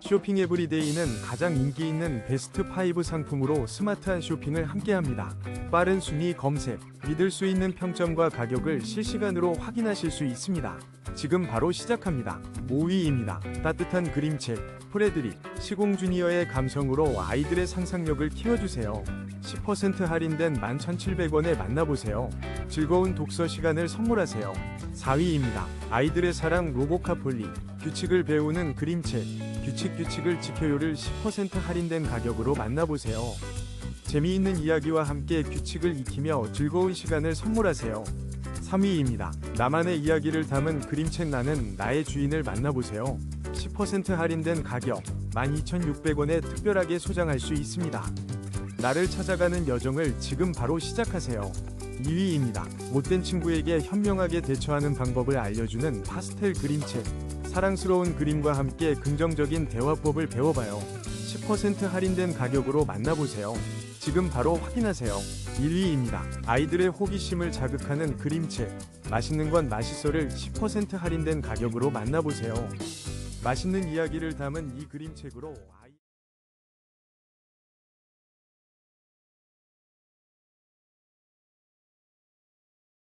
쇼핑 에브리데이는 가장 인기 있는 베스트 5 상품으로 스마트한 쇼핑을 함께합니다. 빠른 순위 검색, 믿을 수 있는 평점과 가격을 실시간으로 확인하실 수 있습니다. 지금 바로 시작합니다. 5위입니다. 따뜻한 그림책, 프레드릭, 시공 주니어의 감성으로 아이들의 상상력을 키워주세요. 10% 할인된 11,700원에 만나보세요. 즐거운 독서 시간을 선물하세요. 4위입니다. 아이들의 사랑 로보카폴리, 규칙을 배우는 그림책, 규칙 규칙을 지켜요를 10% 할인된 가격으로 만나보세요. 재미있는 이야기와 함께 규칙을 익히며 즐거운 시간을 선물하세요. 3위입니다. 나만의 이야기를 담은 그림책 나는 나의 주인을 만나보세요. 10% 할인된 가격 12,600원에 특별하게 소장할 수 있습니다. 나를 찾아가는 여정을 지금 바로 시작하세요. 2위입니다. 못된 친구에게 현명하게 대처하는 방법을 알려주는 파스텔 그림책. 사랑스러운 그림과 함께 긍정적인 대화법을 배워봐요. 10% 할인된 가격으로 만나보세요. 지금 바로 확인하세요. 1위입니다. 아이들의 호기심을 자극하는 그림책. 맛있는 건 맛있어를 10% 할인된 가격으로 만나보세요. 맛있는 이야기를 담은 이 그림책으로